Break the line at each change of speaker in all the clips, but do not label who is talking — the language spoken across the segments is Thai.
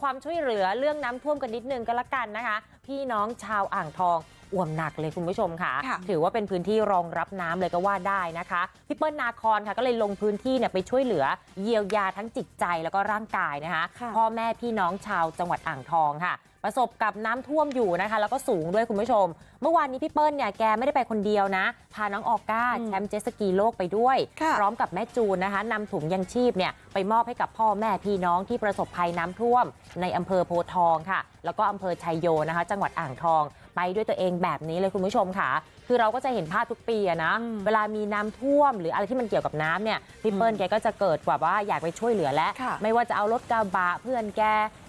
ความช่วยเหลือเรื่องน้ำท่วมกันนิดนึงก็แล้วกันนะคะ พี่น้องชาวอ่างทองอ่วมหนักเลยคุณผู้ชมค่ะ
ค่ะ
ถือว่าเป็นพื้นที่รองรับน้ำเลยก็ว่าได้นะคะ พี่เปิ้ลนาคอนค่ะก็เลยลงพื้นที่เนี่ยไปช่วยเหลือเยียวยาทั้งจิตใจแล้วก็ร่างกายนะคะ
ค่ะ
พ่อแม่พี่น้องชาวจังหวัดอ่างทองค่ะ ประสบกับน้ำท่วมอยู่นะคะแล้วก็สูงด้วยคุณผู้ชม เมื่อวานนี้พี่เปิ้ลเนี่ยแกไม่ได้ไปคนเดียวนะ พาน้องออก้าแชมป์เจตสกีโลกไปด้วย
ค่ะ
พร้อมกับแม่จูนนะคะนำถุงยังชีพเนี่ยไปมอบให้กับพ่อแม่พี่น้องที่ประสบภัยน้ำท่วม ในอำเภอโพธิ์ทองค่ะ แล้วก็อำเภอชัยโยนะคะ จังหวัดอ่างทอง ไปด้วยตัวเองแบบนี้เลยคุณผู้ชมค่ะ คือเราก็จะเห็นภาพทุกปีอะนะ
อืม
เวลามีน้ำท่วมหรืออะไรที่มันเกี่ยวกับน้ำเนี่ยพี่เปิ้ลแกก็จะเกิดแบบว่าอยากไปช่วยเหลือและ
ค่ะ
ไม่ว่าจะเอารถกระบะเพื่อนแก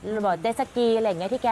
หรือแบบเจตสกีอะไรอย่างเงี้ยที่แก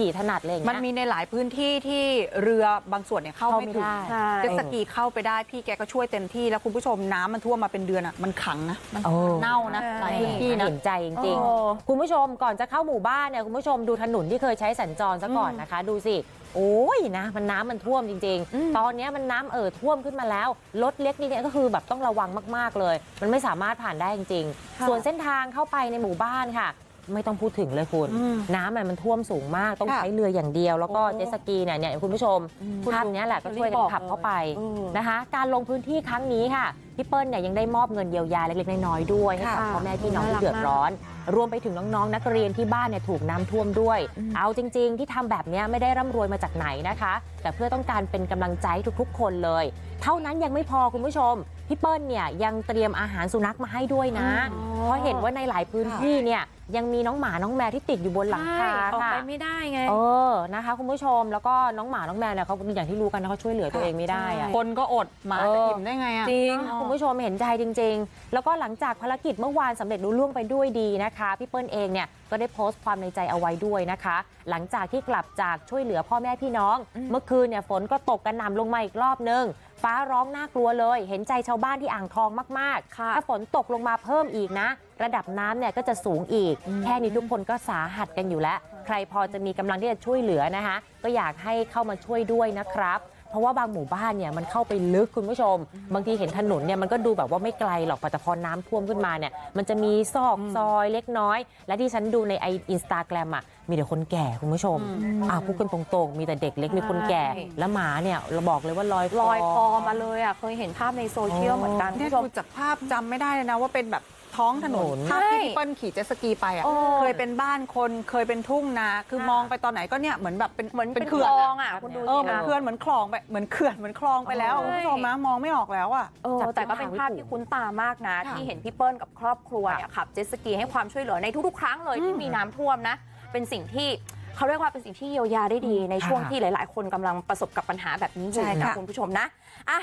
ขี่ถนัดอะไรอย่าง
มัน
เงี้ย
มีในหลายพื้นที่ที่เรือบางส่วนเนี่ยเข้า
เข้า
ไม่
ไม่
ถึง
ได้
ใช่
เจ็ตสกีเข้าไปได้พี่แกก็ช่วยเต็มที่แล้วคุณผู้ชมน้ำมันท่วมมาเป็นเดือนอะมันขังนะมัน
โอ้
เน่านะหลายพื้นที่นะ
เห็นใจจริง
โอ้
ๆ คุณผู้ชมก่อนจะเข้าหมู่บ้านเนี่ยคุณผู้ชมดูถนนที่เคยใช้สัญจรซะก่อนนะคะ ดูสิ โอ้ยนะมันน้ำมันท่วมจริง
อืม
ๆ ตอนเนี้ยมันน้ำเอ่อท่วมขึ้นมาแล้วรถเล็กนี่เนี่ยก็คือแบบต้องระวังมากๆเลย มันไม่สามารถผ่านได้จริง
ค่ะ
ๆส่วนเส้นทางเข้าไปในหมู่บ้านค่ะ ไม่ต้องพูดถึงเลยคุณ
อืม
น้ำมันมันท่วมสูงมากต้อง
ค่ะ
ใช้เรืออย่างเดียว แล้วก็
โอ้
เจ็ตสกีเนี่ยเนี่ยคุณผู้ชม
อืม
ภาพเนี้ยแหละก็ช่วยกันขับเข้าไป
เออ
นะคะ การลงพื้นที่ครั้งนี้ค่ะพี่เปิ้ลเนี่ยยังได้มอบเงินเยียวยาเล็กๆน้อยๆด้วยให้กับ
ค่ะ
พ่อแม่พี่น้องที่
น่ารัก
เดือดร้อน รวมไปถึงน้องๆ นักเรียนที่บ้านเนี่ยถูกน้ำท่วมด้วย
อืม
เอาจริง ๆ ที่ทำแบบเนี้ยไม่ได้ร่ำรวยมาจากไหนนะคะ แต่เพื่อต้องการเป็นกำลังใจให้ทุกๆ คนเลย เท่านั้นยังไม่พอคุณผู้ชมพี่เปิ้ลเนี่ยยังเตรียมอาหารสุนัขมาให้ด้วยนะ
อ๋อ
เพราะเห็นว่าในหลายพื้นที่เนี่ย ยังมีน้องหมาน้องแมวที่ติดอยู่บนหลังคา
ใช่ออก
ค่ะ
ไปไม่ได้ไง
เออนะคะคุณผู้ชมแล้วก็น้องหมาน้องแมวเนี่ยเขาอย่างที่รู้กันนะเขาช่วยเหลือตัวเองไม่ได้อะ
คนก็อดหมา
เออ
จะอิ่มได้ไงอะ
จริง
คุณผู้ชมเห็นใจจริง ๆ แล้วก็หลังจากภารกิจเมื่อวานสำเร็จรุ่ล่วงไปด้วยดีนะคะพี่เปิ้ลเองเนี่ยก็ได้โพสต์ความในใจเอาไว้ด้วยนะคะ หลังจากที่กลับจากช่วยเหลือพ่อแม่พี่น้อง
อืม
เมื่อคืนเนี่ยฝนก็ตกกระหน่ำลงมาอีกรอบนึง ฟ้าร้องน่ากลัวเลย เห็นใจชาวบ้านที่อ่างทองมากๆ
ค่ะ
ถ้าฝนตกลงมาเพิ่มอีกนะ ระดับน้ำเนี่ยก็จะสูงอีก
อืม
แค่นี้ทุกคนก็สาหัสกันอยู่แล้ว ใครพอจะมีกำลังที่จะช่วยเหลือนะคะ ก็อยากให้เข้ามาช่วยด้วยนะครับ เพราะว่าบางหมู่บ้านเนี่ยมันเข้าไปลึกคุณผู้ชม บางทีเห็นถนนเนี่ยมันก็ดูแบบว่าไม่ไกลหรอกแต่พอน้ำท่วมขึ้นมาเนี่ยมันจะมีซอกซอยเล็กน้อย และที่ฉันดูในไออินสตาแกรมอะมีแต่คนแก่คุณผู้ชม
อืม
อ่าพูดกันตรงๆ มีแต่เด็กเล็กมีคนแก่
ใช่
แล้วหมาเนี่ยเราบอกเลยว่าลอย
ลอยคอมาเลยอะเคยเห็นภาพในโซเชียล
อ๋อ
เหมือนกัน
เนี่ย
คุณ
ดู
ผู้ชม
จากภาพจำไม่ได้เลยนะว่าเป็นแบบ ท้องถนน
ถนน
ภาพที่
ใช่
พี่เปิ้ลขี่เจ็ตสกีไปอะ
โอ้
เคยเป็นบ้านคนเคยเป็นทุ่งนาคือ
ค่ะ
มองไปตอนไหนก็เนี่ยเหมือนแบบเป็น
เหมือนเป็น
เขื่อน
คล
อะ
องอะคุณดู
เออ
สิ
เหมือน
คะ
เขื่อนเหมือนคลองไปเหมือนเขื่อนเหมือนคลองไปแล้วอะ
ใช่
คุณผู้ชมนะมองไม่ออกแล้วอะ
เออ
จับ
แต่ก็เป็น
ทางไม่
ภาพ
ถูก
ที่คุ้นตามากนะ
ค่ะ
ที่เห็นพี่เปิ้ลกับครอบครัวเนี่ยขับเจ็ตสกีให้ความช่วยเหลือในทุกๆ ครั้งเลยที่มีน้ำท่วมนะ เป็นสิ่งที่เขาเรียกว่าเป็นสิ่งที่เยียวยาได้ดีในช่วง
ค่ะ
ที่หลาย ๆ คนกำลังประสบกับปัญหาแบบนี้อยู่
ใช่
นะ
ค่ะ
คุณผู้ชมนะอะ